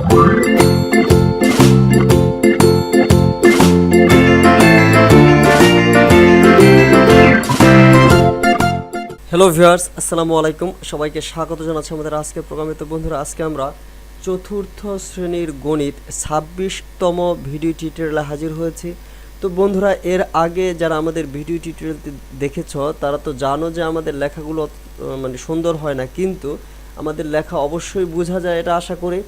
Hello viewers আসসালামু আলাইকুম সবাইকে স্বাগত জানাচ্ছি আমাদের আজকের প্রোগ্রামে তো বন্ধুরা, আজকে আমরা চতুর্থ শ্রেণির গণিত ছাব্বিশতম ভিডিও টিউটোরিয়ালে হাজির হয়েছি। তো বন্ধুরা, এর আগে যারা আমাদের ভিডিও টিউটোরিয়াল দেখেছ, তারা তো জানো যে আমাদের লেখাগুলো মানে সুন্দর হয় না, কিন্তু আমাদের লেখা অবশ্যই বোঝা যায়, এটা আশা করি।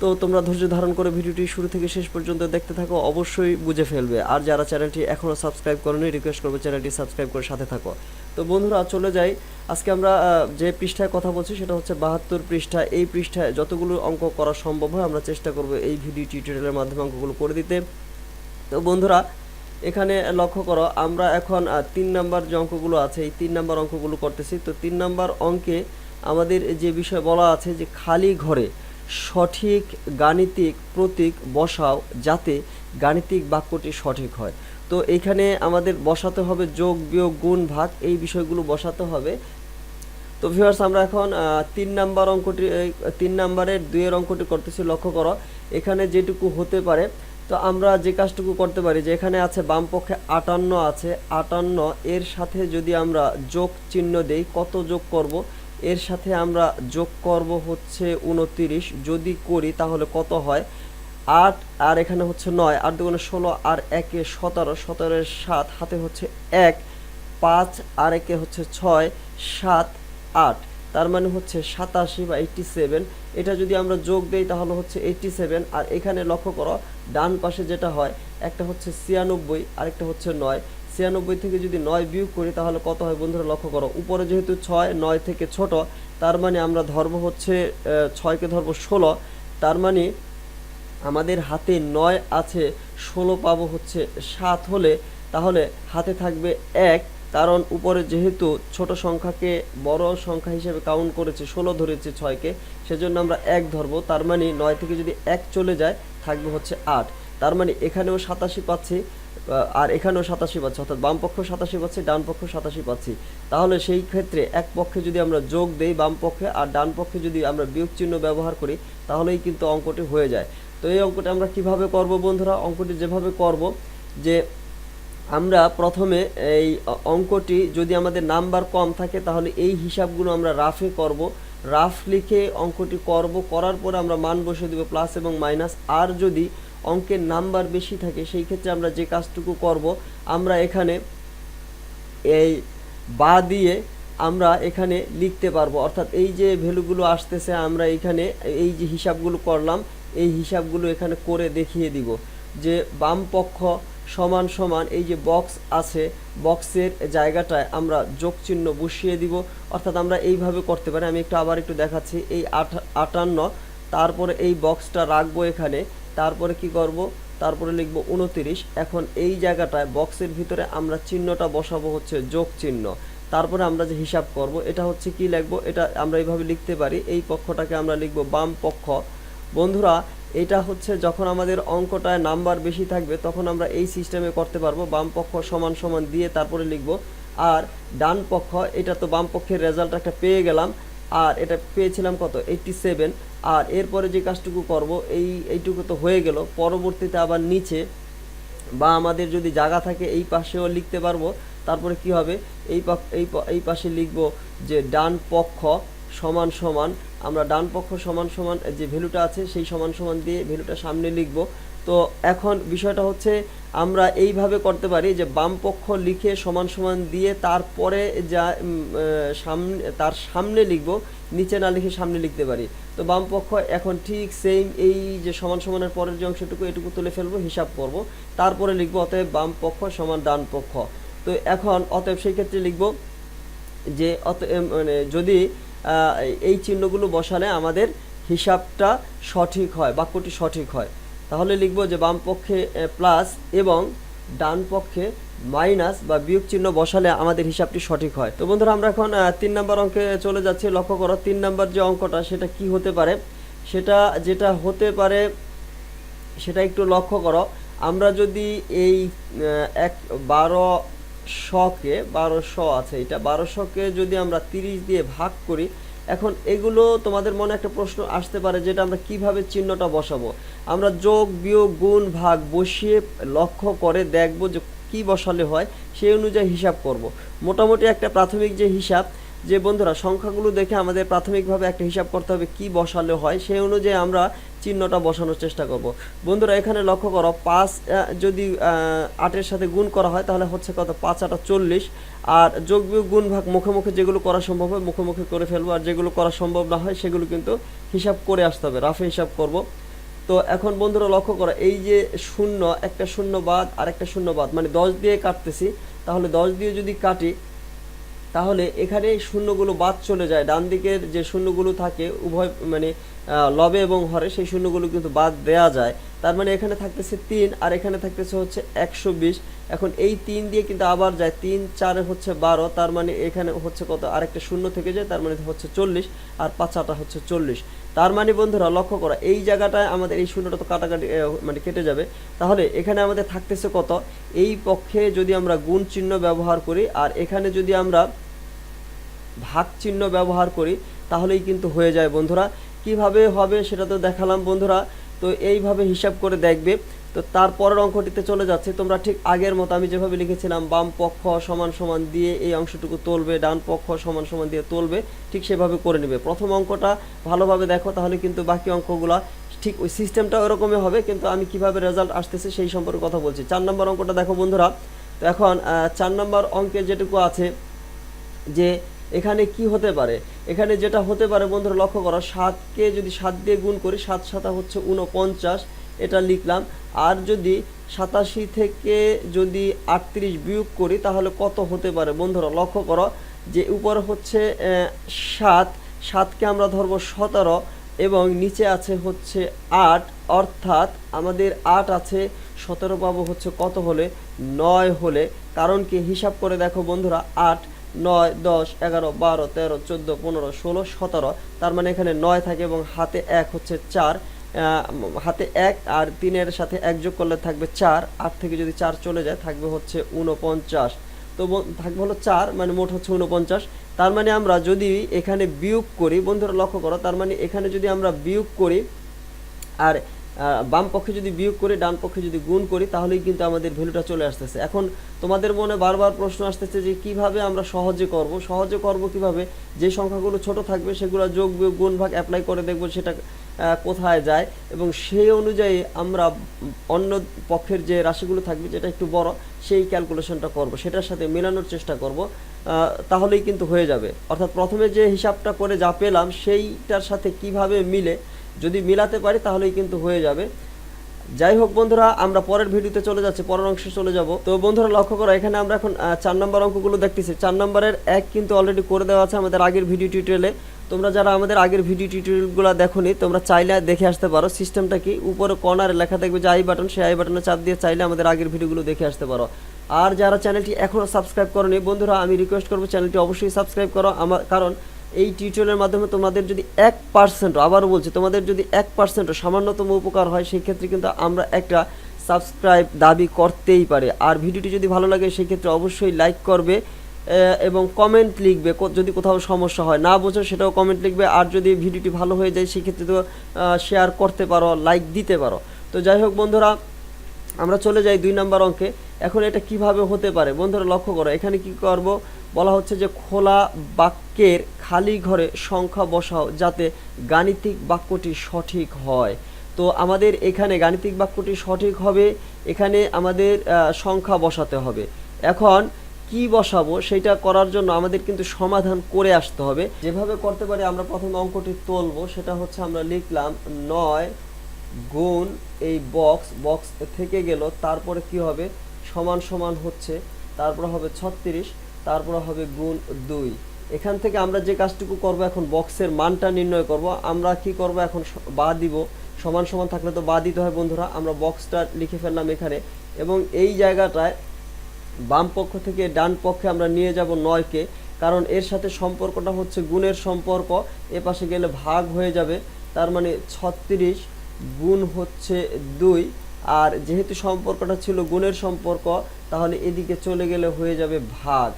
তো তোমরা ধৈর্য ধারণ করে ভিডিওটি শুরু থেকে শেষ পর্যন্ত দেখতে থাকো, অবশ্যই বুঝে ফেলবে। আর যারা চ্যানেলটি এখনও সাবস্ক্রাইব করেনি রিকোয়েস্ট করব চ্যানেলটি সাবস্ক্রাইব করে সাথে থাকো। তো বন্ধুরা, চলে যাই। আজকে আমরা যে পৃষ্ঠায় কথা বলছি সেটা হচ্ছে বাহাত্তর পৃষ্ঠা। এই পৃষ্ঠায় যতগুলো অঙ্ক করা সম্ভব হয়, আমরা চেষ্টা করব এই ভিডিও টিউটোরিয়ালের মাধ্যমে অঙ্কগুলো করে দিতে। তো বন্ধুরা, এখানে লক্ষ্য করো, আমরা এখন তিন নাম্বার যে অঙ্কগুলো আছে, এই তিন নাম্বার অঙ্কগুলো করতেছি। তো তিন নাম্বার অঙ্কে আমাদের যে বিষয় বলা আছে যে খালি ঘরে সঠিক গাণিতিক প্রতীক বসাও যাতে গাণিতিক বাক্যটি সঠিক হয়। তো এইখানে আমাদের বসাতে হবে যোগ, বিয়োগ, গুণ, ভাগ, এই বিষয়গুলো বসাতে হবে। তো ভিউয়ার্স আমরা এখন তিন নাম্বার অঙ্কটি তিন নাম্বারের দুইয়ের অঙ্কটি করতেছি, লক্ষ্য করো, এখানে যেটুকু হতে পারে, তো আমরা যে কাজটুকু করতে পারি, যে এখানে আছে বাম পক্ষে আটান্ন আছে, আটান্ন, এর সাথে যদি আমরা যোগ চিহ্ন দেই, কত যোগ করব? এর সাথে আমরা যোগ করব হচ্ছে উনতিরিশ। যদি করি, তাহলে কত হয়? আট আর এখানে হচ্ছে নয়। আট দুগুণে ষোলো আর একে সতেরো। সতেরোর সাত, হাতে হচ্ছে এক। পাঁচ আর একে হচ্ছে ছয়। সাত, আট। তার মানে হচ্ছে সাতাশি বা এইটটি সেভেন এটা যদি আমরা যোগ দেই, তাহলে হচ্ছে এইটটি সেভেন আর এখানে লক্ষ্য করো, ডান পাশে যেটা হয়, একটা হচ্ছে ছিয়ানব্বই, আরেকটা হচ্ছে নয়। ছিয়ানব্বই থেকে যদি নয় বিয়োগ করি, তাহলে কত হয় বন্ধুরা লক্ষ্য করো? উপরে যেহেতু ছয়, নয় থেকে ছোট, তার মানে আমরা ধর্ম হচ্ছে ছয়কে ধরবো ষোলো, তার মানে আমাদের হাতে নয় আছে, ষোলো পাবো হচ্ছে সাত হলে, তাহলে হাতে থাকবে এক, কারণ উপরে যেহেতু ছোট সংখ্যাকে বড় সংখ্যা হিসেবে কাউন্ট করেছে, ষোলো ধরেছে ছয়কে, সেজন্য আমরা এক ধরবো, তার মানে নয় থেকে যদি এক চলে যায়, থাকবে হচ্ছে আট। তার মানে এখানেও সাতাশি পাচ্ছি আর এখানেও সাতাশি পাচ্ছি, অর্থাৎ বাম পক্ষ সাতাশি পাচ্ছি, ডান পক্ষ সাতাশি পাচ্ছি। তাহলে সেই ক্ষেত্রে এক পক্ষে যদি আমরা যোগ দেই বাম পক্ষে আর ডান পক্ষে যদি আমরা বিয়োগ চিহ্ন ব্যবহার করি, তাহলেই কিন্তু অঙ্কটি হয়ে যায়। তো এই অঙ্কটি আমরা কীভাবে করব বন্ধুরা? অঙ্কটি যেভাবে করব যে আমরা প্রথমে এই অঙ্কটি যদি আমাদের নাম্বার কম থাকে, তাহলে এই হিসাবগুলো আমরা রাফে করব। রাফ লিখে অঙ্কটি করব, করার পরে আমরা মান বসে দেবো, প্লাস এবং মাইনাস। আর যদি অঙ্কের নাম্বার বেশি থাকে, সেই ক্ষেত্রে আমরা যে কাজটুকু করব, আমরা এখানে এই বা দিয়ে আমরা এখানে লিখতে পারব। অর্থাৎ এই যে ভ্যালুগুলো আসতেছে, আমরা এখানে এই যে হিসাবগুলো করলাম, এই হিসাবগুলো এখানে করে দেখিয়ে দিব যে বাম পক্ষ সমান সমান এই যে বক্স আছে বক্সের জায়গাটায় আমরা যোগ চিহ্ন বসিয়ে দিব। অর্থাৎ আমরা এইভাবে করতে পারি। আমি একটু আবার একটু দেখাচ্ছি। এই আট- আটান্ন, তারপরে এই বক্সটা রাখব এখানে। তারপরে কি করব? তারপরে লিখব উনতিরিশ। এখন এই জায়গাটায় বক্সের ভিতরে আমরা চিহ্নটা বসাবো হচ্ছে যোগ চিহ্ন। তারপরে আমরা যে হিসাব করব, এটা হচ্ছে কি লিখব? এটা আমরা এইভাবে লিখতে পারি। এই পক্ষটাকে আমরা লিখব বাম পক্ষ। বন্ধুরা, এটা হচ্ছে যখন আমাদের অঙ্কটায় নাম্বার বেশি থাকবে, তখন আমরা এই সিস্টেমে করতে পারব। বাম পক্ষ সমান সমান দিয়ে তারপরে লিখব। আর ডান পক্ষ, এটা তো বাম পক্ষের রেজাল্ট একটা পেয়ে গেলাম। আর এটা পেয়েছিলাম কত? এইটটি সেভেন আর এরপরে যে কাজটুকু করব, এই, এইটুকু তো হয়ে গেল। পরবর্তীতে আবার নিচে বা আমাদের যদি জায়গা থাকে, এই পাশেও লিখতে পারব। তারপরে কি হবে? এই এই এই পাশে লিখব যে ডান পক্ষ সমান সমান। আমরা ডান পক্ষ সমান সমান, যে ভ্যালুটা আছে, সেই সমান সমান দিয়ে ভ্যালুটা সামনে লিখব। তো এখন বিষয়টা হচ্ছে, আমরা এইভাবে করতে পারি যে বাম পক্ষ লিখে সমান সমান দিয়ে তারপরে যা সামনে, তার সামনে লিখব, নিচে না লিখে সামনে লিখতে পারি। তো বাম পক্ষ এখন ঠিক সেম এই যে সমান সমানের পরের যে অংশটুকু, এটুকু তুলে ফেলব, হিসাব করব। তারপরে লিখব অতএব বাম পক্ষ সমান ডান পক্ষ তো এখন অতএব সেই ক্ষেত্রে লিখব যে অতএব মানে যদি এই চিহ্নগুলো বসালে আমাদের হিসাবটা সঠিক হয়, বাক্যটি সঠিক হয়। তাহলে লিখব যে বাম পক্ষে প্লাস এবং ডান পক্ষে মাইনাস বা বিয়োগ চিহ্ন বসালে আমাদের হিসাবটি সঠিক হয়। তো বন্ধুরা, আমরা এখন তিন নাম্বার অঙ্কে চলে যাচ্ছি। লক্ষ্য করো, তিন নাম্বার যে অঙ্কটা, সেটা কি হতে পারে? সেটা যেটা হতে পারে, সেটা একটু লক্ষ্য করো। আমরা যদি এই এক, বারো শকে বারোশো আছে এটা বারোশোকে যদি আমরা তিরিশ দিয়ে ভাগ করি এখন এগুলো তোমাদের মনে একটা প্রশ্ন আসতে পারে যেটা আমরা কীভাবে চিহ্নটা বসাবো? আমরা যোগ, বিয়োগ, গুণ, ভাগ বসিয়ে লক্ষ্য করে দেখব যে কি বসালে হয়, সেই অনুযায়ী হিসাব করব। মোটামুটি একটা প্রাথমিক যে হিসাব, যে বন্ধুরা, সংখ্যাগুলো দেখে আমাদের প্রাথমিকভাবে একটা হিসাব করতে হবে কি বসালে হয়, সেই অনুযায়ী আমরা চিহ্নটা বসানোর চেষ্টা করব। বন্ধুরা, এখানে লক্ষ্য করো, পাঁচ যদি আটের সাথে গুণ করা হয়, তাহলে হচ্ছে কত? পাঁচ, আটা চল্লিশ। আর যোগ বিয়োগ গুণ ভাগ মুখে মুখে যেগুলো করা সম্ভব হয়, মুখে মুখে করে ফেলব। আর যেগুলো করা সম্ভব না হয়, সেগুলো কিন্তু হিসাব করে আসতে হবে, রাফে হিসাব করব। তো এখন বন্ধুরা, লক্ষ্য করো, এই যে শূন্য, একটা শূন্য বাদ, আর একটা শূন্য বাদ মানে দশ দিয়ে কাটতেছি, তাহলে দশ দিয়ে যদি কাটি, তাহলে এখানে শূন্যগুলো বাদ চলে যায়। ডান দিকের যে শূন্যগুলো থাকে, উভয় মানে লবে এবং হরে সেই শূন্যগুলো কিন্তু বাদ দেয়া যায়। তার মানে এখানে থাকতেছে তিন আর এখানে থাকতেছে হচ্ছে একশো বিশ। এখন এই তিন দিয়ে কিন্তু আবার যায়। তিন, চারে হচ্ছে বারো, তার মানে এখানে হচ্ছে কত? আরেকটা শূন্য থেকে যায়, তার মানে হচ্ছে চল্লিশ আর পাঁচাটা হচ্ছে চল্লিশ। তার মানে বন্ধুরা, লক্ষ্য করা, এই জায়গাটায় আমাদের এই শূন্যটা তো কাটাকাটি মানে কেটে যাবে। তাহলে এখানে আমাদের থাকতেছে কত? এই পক্ষে যদি আমরা গুণ চিহ্ন ব্যবহার করি আর এখানে যদি আমরা ভাগ চিহ্ন ব্যবহার করি, তাহলেই কিন্তু হয়ে যায় বন্ধুরা। কীভাবে হবে সেটা তো দেখালাম বন্ধুরা। তো এইভাবে হিসাব করে দেখবে। তো তারপরের অঙ্কটিতে চলে যাচ্ছে। তোমরা ঠিক আগের মতো আমি যেভাবে লিখেছিলাম, বাম পক্ষ সমান সমান দিয়ে এই অংশটুকু তুলবে, ডান পক্ষ সমান সমান দিয়ে তুলবে, ঠিক সেভাবে করে নেবে। প্রথম অঙ্কটা ভালোভাবে দেখো, তাহলে কিন্তু বাকি অঙ্কগুলা ঠিক ওই সিস্টেমটা ওরকমই হবে, কিন্তু আমি কীভাবে রেজাল্ট আসতেছে সেই সম্পর্কে কথা বলছি। চার নম্বর অঙ্কটা দেখো বন্ধুরা। তো এখন চার নম্বর অঙ্কে যেটুকু আছে যে এখানে কি হতে পারে? এখানে যেটা হতে পারে বন্ধুরা, লক্ষ্য করো, সাতকে যদি সাত দিয়ে গুণ করি, সাত সাতা হচ্ছে উনপঞ্চাশ এটা লিখলাম। আর যদি সাতাশি থেকে যদি আটত্রিশ বিয়োগ করি, তাহলে কত হতে পারে? বন্ধুরা, লক্ষ্য করো যে উপর হচ্ছে সাত, সাতকে আমরা ধরবো সতেরো এবং নিচে আছে হচ্ছে আট, অর্থাৎ আমাদের আট আছে, সতেরো পাবো হচ্ছে কত হলে? নয় হলে। কারণ কি? হিসাব করে দেখো বন্ধুরা, আট নয়, দশ, এগারো, বারো, তেরো, চোদ্দ, পনেরো, ষোলো, সতেরো, তার মানে এখানে নয় থাকে এবং হাতে এক হচ্ছে চার হাতে এক আর তিনের সাথে এক যোগ করলে থাকবে চার, আট থেকে যদি চার চলে যায় থাকবে হচ্ছে উনপঞ্চাশ তো থাকবে হলো চার মানে মোট হচ্ছে উনপঞ্চাশ তার মানে আমরা যদি এখানে বিয়োগ করি, বন্ধুরা লক্ষ্য করো, তার মানে এখানে যদি আমরা বিয়োগ করি আর বাম পক্ষে যদি বিয়োগ করি, ডান পক্ষে যদি গুণ করি, তাহলেই কিন্তু আমাদের ভ্যালুটা চলে আসতেছে। এখন তোমাদের মনে বারবার প্রশ্ন আসতেছে যে কীভাবে আমরা সহজে করব? সহজে করব কীভাবে? যে সংখ্যাগুলো ছোট থাকবে, সেগুলো যোগ বিয়োগ গুণ ভাগ অ্যাপ্লাই করে দেখব সেটা কোথায় যায়। এবং সেই অনুযায়ী আমরা অন্য পক্ষের যে রাশিগুলো থাকবে, যেটা একটু বড়, সেই ক্যালকুলেশনটা করব। সেটার সাথে মেলানোর চেষ্টা করব। তাহলেই কিন্তু হয়ে যাবে। অর্থাৎ প্রথমে যে হিসাবটা করে যা পেলাম, সেইটার সাথে কীভাবে মিলে যদি মিলাতে পারি তাহলেই কিন্তু হয়ে যাবে। যাই হোক বন্ধুরা, আমরা পরের ভিডিওতে চলে যাচ্ছি, পরের অংশে চলে যাব। তো বন্ধুরা, লক্ষ্য করো, এখানে আমরা এখন চার নম্বর অঙ্কগুলো দেখতেছি। চার নম্বরের এক কিন্তু অলরেডি করে দেওয়া আছে আমাদের আগের ভিডিও টিউটোরিয়ালে তোমরা যারা আমাদের আগের ভিডিও টিউটোরিয়ালগুলো দেখোনি, তোমরা চাইলে দেখে আসতে পারো। সিস্টেমটা কি? উপরে কর্নারে লেখা থাকবে যে আই বাটন সেই আই বাটনে চাপ দিয়ে চাইলে আমাদের আগের ভিডিওগুলো দেখে আসতে পারো। আর যারা চ্যানেলটি এখনও সাবস্ক্রাইব করনি, বন্ধুরা, আমি রিকোয়েস্ট করব চ্যানেলটি অবশ্যই সাবস্ক্রাইব করো। আমার কারণ এই টিউটোরিয়ালের মাধ্যমে তোমাদের যদি এক পার্সেন্ট আবারও বলছি, তোমাদের যদি এক পার্সেন্টও সামান্যতম উপকার হয় সেই ক্ষেত্রে কিন্তু আমরা একটা সাবস্ক্রাইব দাবি করতেই পারে। আর ভিডিওটি যদি ভালো লাগে সেই ক্ষেত্রে অবশ্যই লাইক করবে এবং কমেন্ট লিখবে যদি কোথাও সমস্যা হয়। না বোঝো, সেটাও কমেন্ট লিখবে। আর যদি ভিডিওটি ভালো হয়ে যায়, সেক্ষেত্রে তো শেয়ার করতে পারো লাইক দিতে পারো। তো যাই হোক বন্ধুরা, আমরা চলে যাই দুই নাম্বার অঙ্কে। এখন এটা কীভাবে হতে পারে? বন্ধুরা, লক্ষ্য করো, এখানে কি করব? বলা হচ্ছে যে খোলা বাক্যের খালি ঘরে সংখ্যা বসাও যাতে গাণিতিক বাক্যটি সঠিক হয়। তো আমাদের এখানে গাণিতিক বাক্যটি সঠিক হবে, এখানে আমাদের সংখ্যা বসাতে হবে। এখন কি বসাবো সেটা করার জন্য আমাদের কিন্তু সমাধান করে আসতে হবে। যেভাবে করতে পারি আমরা প্রথম অঙ্কটি তুলবো, সেটা হচ্ছে আমরা লিখলাম নয় গুণ এই বক্স বক্স থেকে গেল, তারপরে কি হবে? সমান সমান হচ্ছে, তারপরে হবে ছত্রিশ। তারপরে হবে গুণ দুই। এখান থেকে আমরা যে কাজটুকু করব এখন, বক্সের মানটা নির্ণয় করব। আমরা কি করব এখন? বা দিব। সমান সমান থাকলে তো বা দিতে হয় বন্ধুরা। আমরা বক্সটা লিখে ফেললাম এখানে। এবং এই জায়গাটায় বাম পক্ষ থেকে ডান পক্ষে আমরা নিয়ে যাব নয়কে। কারণ এর সাথে সম্পর্কটা হচ্ছে গুণের সম্পর্ক। এ পাশে গেলে ভাগ হয়ে যাবে। তার মানে ছত্রিশ গুণ হচ্ছে দুই। আর যেহেতু সম্পর্কটা ছিল গুণের সম্পর্ক, তাহলে এদিকে চলে গেলে হয়ে যাবে ভাগ।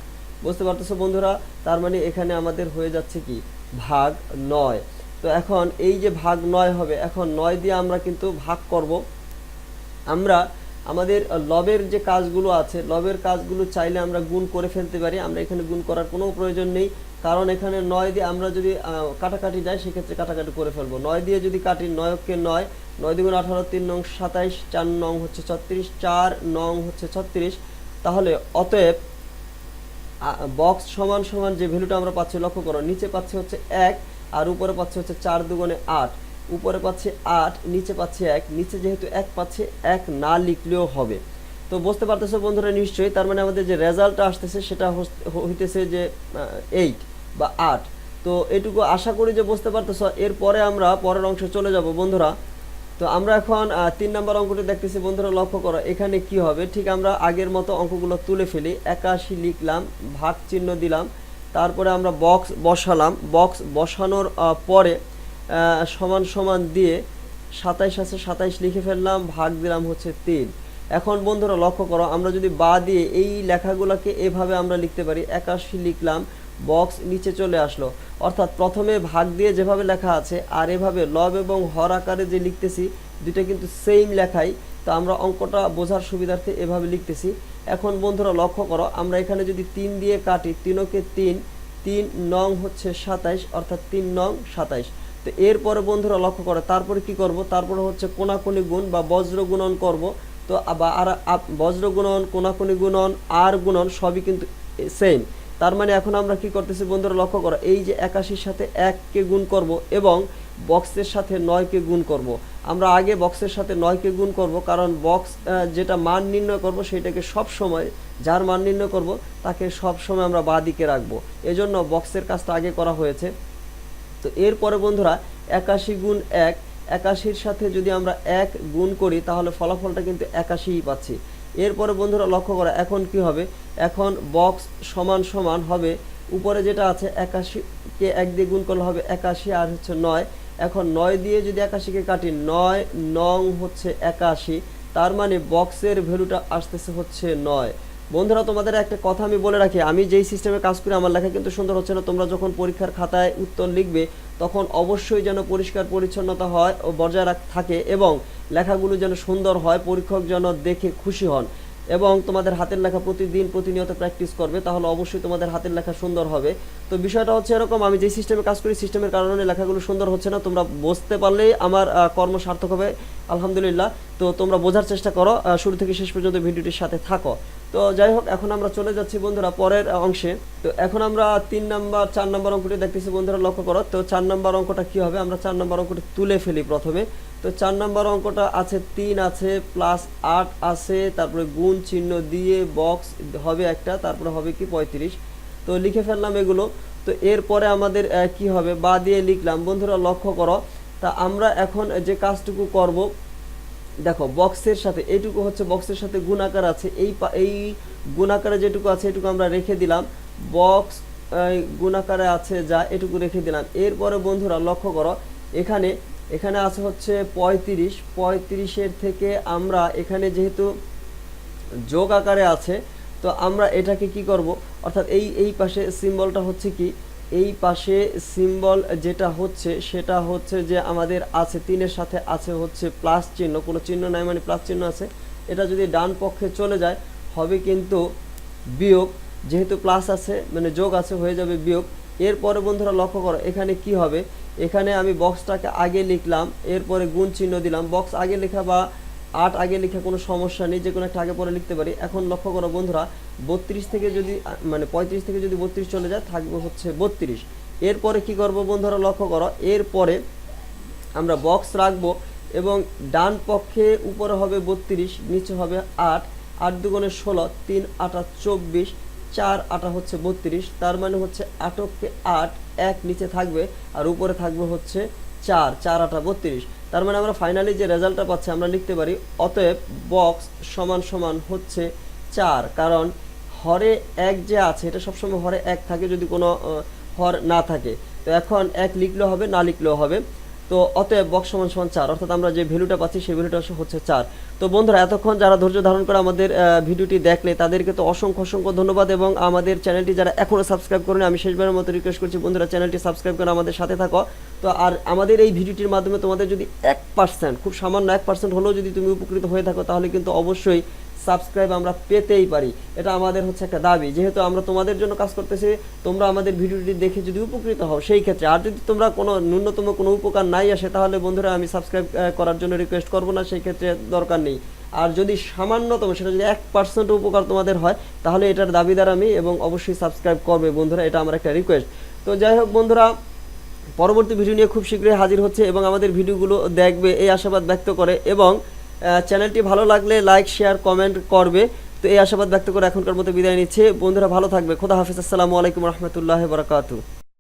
বুঝতে পারতেছো বন্ধুরা? তার মানে এখানে আমাদের হয়ে যাচ্ছে কি? ভাগ নয়। তো এখন এই যে ভাগ নয় হবে, এখন নয় দিয়ে আমরা কিন্তু ভাগ করব। আমরা আমাদের লবের যে কাজগুলো আছে, লবের কাজগুলো চাইলে আমরা গুণ করে ফেলতে পারি। আমরা এখানে গুণ করার কোনো প্রয়োজন নেই। কারণ এখানে নয় দিয়ে আমরা যদি কাটাকাটি যাই, সেক্ষেত্রে কাটাকাটি করে ফেলব। নয় দিয়ে যদি কাটি নয়কে নয় নয় দ্বিগুণ আঠারো, তিন নং সাতাইশ, চার নং হচ্ছে ছত্রিশ, চার নং হচ্ছে ছত্রিশ। তাহলে অতএব বক্স সমান সমান যে ভ্যালুটা আমরা পাচ্ছি, লক্ষ্য করো, নিচে পাচ্ছি হচ্ছে এক, আর উপরে পাচ্ছি হচ্ছে চার দুগুণে আট। উপরে পাচ্ছি আট, নিচে পাচ্ছি এক, নিচে যেহেতু এক পাচ্ছি এক না লিখলেও হবে। তো বুঝতে পারতেছো বন্ধুরা নিশ্চয়ই, তার মানে আমাদের যে রেজাল্টটা আসতেছে সেটা হইতেছে যে এইট বা আট। তো এটুকু আশা করি যে বুঝতে পারতেছো। এরপরে আমরা পরের অংশে চলে যাব বন্ধুরা। তো আমরা এখন তিন নম্বর অঙ্কটি দেখতেছি। বন্ধুরা, লক্ষ্য করো, এখানে কি হবে? ঠিক আমরা আগের মতো অঙ্কগুলো তুলে ফেলি। একাশি লিখলাম, ভাগ চিহ্ন দিলাম। তারপরে আমরা বক্স বসালাম। বক্স বসানোর পরে সমান সমান দিয়ে সাতাইশ আছে, সাতাইশ লিখে ফেললাম, ভাগ দিলাম হচ্ছে তিন। এখন বন্ধুরা, লক্ষ্য করো, আমরা যদি বা দিয়ে এই লেখাগুলোকে এভাবে আমরা লিখতে পারি, একাশি লিখলাম বক্স নিচে চলে আসলো। অর্থাৎ প্রথমে ভাগ দিয়ে যেভাবে লেখা আছে আর এভাবে লব এবং হর আকারে যে লিখতেছি, দুইটা কিন্তু সেম লেখাই। তো আমরা অঙ্কটা বোঝার সুবিধার্থে এভাবে লিখতেছি। এখন বন্ধুরা লক্ষ্য করো, আমরা এখানে যদি তিন দিয়ে কাটি, তিনকে তিন তিন নং হচ্ছে সাতাইশ, অর্থাৎ তিন নং সাতাইশ। তো এরপরে বন্ধুরা লক্ষ্য করে, তারপরে কি করব? তারপরে হচ্ছে কোনাকুনি গুণ বা বজ্র গুণন করব। তো বা আর বজ্র গুণন, কোনাকুনি গুণন, আর গুণন সবই কিন্তু সেম তার মানে এখন আমরা কি করতেছি বন্ধুরা, লক্ষ্য করো, এই যে একাশির সাথে এককে গুণ করব এবং বক্সের সাথে নয়কে গুণ করব। আমরা আগে বক্সের সাথে নয়কে গুণ করব, কারণ বক্স যেটা মান নির্ণয় করব সেটাকে সব সময়, যার মান নির্ণয় করব তাকে সব সময় আমরা বাঁ দিকে রাখব। এজন্য বক্সের কাজটা আগে করা হয়েছে। তো এরপরে বন্ধুরা, একাশি গুণ এক, একাশির সাথে যদি আমরা এক গুণ করি তাহলে ফলাফলটা কিন্তু একাশিই পাচ্ছি। এরপরে বন্ধুরা লক্ষ্য করা, এখন কি হবে? এখন বক্স সমান সমান হবে, উপরে যেটা আছে একাশিকে এক দিয়ে গুণ করলে হবে একাশি আর হচ্ছে নয়। এখন নয় দিয়ে যদি একাশিকে কাটি, নয় নং হচ্ছে একাশি, তার মানে বক্সের ভ্যালুটা আসতেছে হচ্ছে নয়। বন্ধুরা, তোমাদের একটা কথা আমি বলে রাখি, আমি যেই সিস্টেমে কাজ করি, আমার লেখা কিন্তু সুন্দর হচ্ছে না। তোমরা যখন পরীক্ষার খাতায় উত্তর লিখবে, তখন অবশ্যই যেন পরিষ্কার পরিচ্ছন্নতা হয় ও বজায় থাকে এবং লেখাগুলো যেন সুন্দর হয়, পরীক্ষক যেন দেখে খুশি হন এবং তোমাদের হাতের লেখা প্রতিদিন প্রতিনিয়ত প্র্যাকটিস করবে, তাহলে অবশ্যই তোমাদের হাতের লেখা সুন্দর হবে। তো বিষয়টা হচ্ছে এরকম, আমি যে সিস্টেমে কাজ করি সিস্টেমের কারণে লেখাগুলো সুন্দর হচ্ছে না, তোমরা বুঝতে পারলেই আমার কর্ম সার্থক হবে, আলহামদুলিল্লাহ। তো তোমরা বোঝার চেষ্টা করো শুরু থেকে শেষ পর্যন্ত ভিডিওটির সাথে থাকো। তো যাই হোক, এখন আমরা চলে যাচ্ছি বন্ধুরা পরের অংশে। তো এখন আমরা তিন নাম্বার, চার নাম্বার অঙ্কটি দেখতেছি বন্ধুরা, লক্ষ্য করো। তো চার নাম্বার অঙ্কটা কি হবে? আমরা চার নাম্বার অঙ্কটি তুলে ফেলি প্রথমে। তো চার নাম্বার অঙ্কটা আছে তিন আছে প্লাস আট আছে, তারপরে গুণ চিহ্ন দিয়ে বক্স হবে একটা, তারপরে হবে কি পঁয়ত্রিশ। তো লিখে ফেললাম এগুলো। তো এরপরে আমাদের কি হবে? বা দিয়ে লিখলাম। বন্ধুরা, লক্ষ্য করো। তা আমরা এখন যে কাজটুকু করব, দেখো বক্সের সাথে, এইটুকু হচ্ছে বক্সের সাথে গুণাকার আছে। এই এই গুণাকারে যেটুকু আছে, এটুকু আমরা রেখে দিলাম। বক্স গুণাকারে আছে যা, এটুকু রেখে দিলাম। এরপরে বন্ধুরা, লক্ষ্য করো, এখানে এখানে আছে হচ্ছে পঁয়ত্রিশ। পঁয়ত্রিশের থেকে আমরা এখানে যেহেতু যোগ আকারে আছে, তো আমরা এটাকে কি করব? অর্থাৎ এই এই পাশে সিম্বলটা হচ্ছে কি? এই পাশে সিম্বল যেটা হচ্ছে, সেটা হচ্ছে যে আমাদের আছে, তিনের সাথে আছে হচ্ছে প্লাস চিহ্ন। কোনো চিহ্ন নাই মানে প্লাস চিহ্ন আছে। এটা যদি ডান পক্ষে চলে যায়, হবে কিন্তু বিয়োগ। যেহেতু প্লাস আছে মানে যোগ আছে, হয়ে যাবে বিয়োগ। এরপরে বন্ধুরা লক্ষ্য করো, এখানে কি হবে? এখানে আমি বক্সটাকে আগে লিখলাম, এরপরে গুণ চিহ্ন দিলাম। বক্স আগে লেখা বা আট আগে লেখা কোনো সমস্যা নেই যে কোনো একটা আগে পরে লিখতে পারি। এখন লক্ষ্য করো বন্ধুরা, বত্রিশ থেকে যদি মানে পঁয়ত্রিশ থেকে যদি বত্রিশ চলে যায়, থাকবে হচ্ছে বত্রিশ। এরপরে কি করব বন্ধুরা, লক্ষ্য করো, এরপরে আমরা বক্স রাখব এবং ডান পক্ষে উপরে হবে বত্রিশ, নিচে হবে আট আট দুগুণে ষোলো, তিন আটা চব্বিশ চার, আটা হচ্ছে বত্রিশ, তার মানে হচ্ছে আটককে আট, এক নিচে থাকবে আর উপরে থাকবে হচ্ছে চার চার, আটা, বত্রিশ। তার মানে আমরা ফাইনালি যে রেজাল্টটা পাচ্ছি, আমরা লিখতে পারি, অতএব বক্স সমান সমান হচ্ছে চার, কারণ হরে এক যে আছে, এটা সবসময় হরে এক থাকে যদি কোনো হর না থাকে। তো এখন এক লিখলেও হবে, না লিখলেও হবে। তো অতএব বক্স সমান সমান চার, অর্থাৎ আমরা যে ভ্যালুটা পাচ্ছি সেই ভ্যালুটা হচ্ছে চার। তো বন্ধুরা, এতক্ষণ যারা ধৈর্য ধারণ করে আমাদের ভিডিওটি দেখলে, তাদেরকে তো অসংখ্য অসংখ্য ধন্যবাদ এবং আমাদের চ্যানেলটি যারা এখনও সাবস্ক্রাইব করেনি, আমি শেষবারের মতো রিকোয়েস্ট করছি, বন্ধুরা চ্যানেলটি সাবস্ক্রাইব করে আমাদের সাথে থাকো। তো আর আমাদের এই ভিডিওটির মাধ্যমে তোমাদের যদি এক পার্সেন্ট খুব সামান্য এক পার্সেন্ট হলেও যদি তুমি উপকৃত হয়ে থাকো, তাহলে কিন্তু অবশ্যই সাবস্ক্রাইব আমরা পেতেই পারি। এটা আমাদের হচ্ছে একটা দাবি। যেহেতু আমরা তোমাদের জন্য কাজ করতেছি, তোমরা আমাদের ভিডিওটি দেখে যদি উপকৃত হও, সেই ক্ষেত্রে। আর যদি তোমরা কোনো ন্যূনতম কোনো উপকার নাই আসে, তাহলে বন্ধুরা আমি সাবস্ক্রাইব করার জন্য রিকোয়েস্ট করব না, সেই ক্ষেত্রে দরকার নেই। আর যদি সামান্যতম, সেটা যদি এক পার্সেন্ট উপকার তোমাদের হয়, তাহলে এটার দাবিদার আমি এবং অবশ্যই সাবস্ক্রাইব করবে বন্ধুরা, এটা আমার একটা রিকোয়েস্ট তো যাই হোক বন্ধুরা, পরবর্তী ভিডিও নিয়ে খুব শীঘ্রই হাজির হচ্ছে এবং আমাদের ভিডিওগুলো দেখবে, এই আশাবাদ ব্যক্ত করে এবং চ্যানেলটি ভালো লাগলে লাইক শেয়ার কমেন্ট করবে। তো এই আশাবাদ ব্যক্ত করে এখনকার মতো বিদায় নিচ্ছে। বন্ধুরা ভালো থাকবে। খোদা হাফিজ। আসসালামু আলাইকুম রহমতুল্লাহ বারাকাতু